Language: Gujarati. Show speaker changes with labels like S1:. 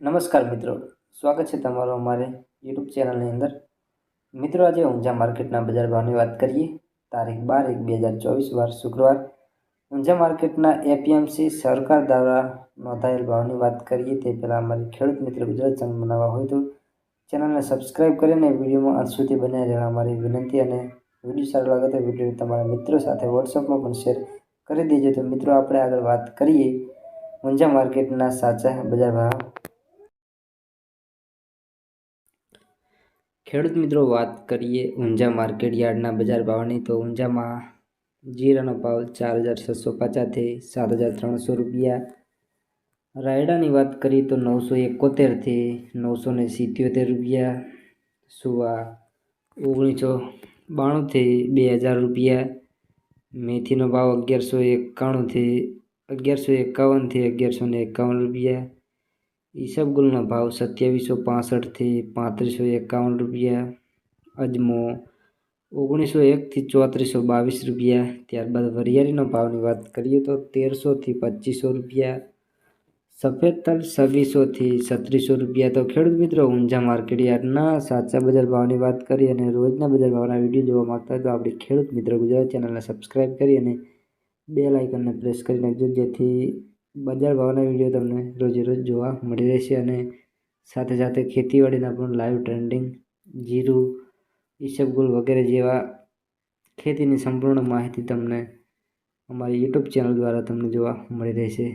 S1: નમસ્કાર મિત્રો. સ્વાગત છે તમારો અમારે યુટ્યુબ ચેનલની અંદર. મિત્રો, આજે ઊંઝા માર્કેટના બજાર ભાવની વાત કરીએ. તારીખ બાર એક બે હજાર ચોવીસ, વાર શુક્રવાર. ઊંઝા માર્કેટના એપીએમસી સરકાર દ્વારા નોંધાયેલ ભાવની વાત કરીએ તે પહેલાં અમારી ખેડૂત મિત્ર ગુજરાત ચેનલ બનાવવા હોય તો ચેનલને સબસ્ક્રાઈબ કરીને વિડીયોમાં અંત સુધી બનાવી રહેવા અમારી વિનંતી અને વીડિયો સારો લાગે તો વીડિયો તમારા મિત્રો સાથે વોટ્સઅપમાં પણ શેર કરી દેજો. તો મિત્રો, આપણે આગળ વાત કરીએ ઊંઝા માર્કેટના સાચા બજાર ભાવ ખેડૂત મિત્રો, વાત કરીએ ઊંઝા માર્કેટ યાર્ડના બજાર ભાવની. તો ઊંઝામાં જીરાનો ભાવ ચાર હજાર છસો પચાસથી સાત હજાર ત્રણસો રૂપિયા. રાયડાની વાત કરીએ તો નવસો એકોતેરથી નવસો ને સિત્યોતેર રૂપિયા. સુવા ઓગણીસો બાણુંથી બે હજાર રૂપિયા. મેથીનો ભાવ અગિયારસો એકાણુંથી અગિયારસો એકાવનથી અગિયારસો ને એકાવન રૂપિયા. ઈસબગુલનો ભાવ સત્યાવીસો પાસઠથી પાંત્રીસો એકાવન રૂપિયા, અજમો ઓગણીસો એકથી ચોત્રીસો બાવીસ રૂપિયા, ત્યારબાદ વરિયાળીનો ભાવની વાત કરીએ તો તેરસોથી પચીસો રૂપિયા, સફેદ તલ છવ્વીસોથી છત્રીસો રૂપિયા. તો ખેડૂત મિત્રો ઊંઝા માર્કેટ યાર્ડના સાચા બજાર ભાવની વાત કરી અને રોજના બજાર ભાવના વીડિયો જોવા માગતા હોય તો આપણી ખેડૂત મિત્ર ગુજરાત ચેનલને સબસ્ક્રાઈબ કરી અને બે લાઇકનને પ્રેસ કરી નાખજો, જેથી બજાર ભાવના વીડિયો તમને રોજે રોજ જોવા મળી રહેશે અને સાથે સાથે ખેતીવાડીના પણ લાઈવ ટ્રેન્ડિંગ જીરું ઈસબગુલ વગેરે જેવા ખેતીની સંપૂર્ણ માહિતી તમને અમારી યુટ્યુબ ચેનલ દ્વારા તમને જોવા મળી રહેશે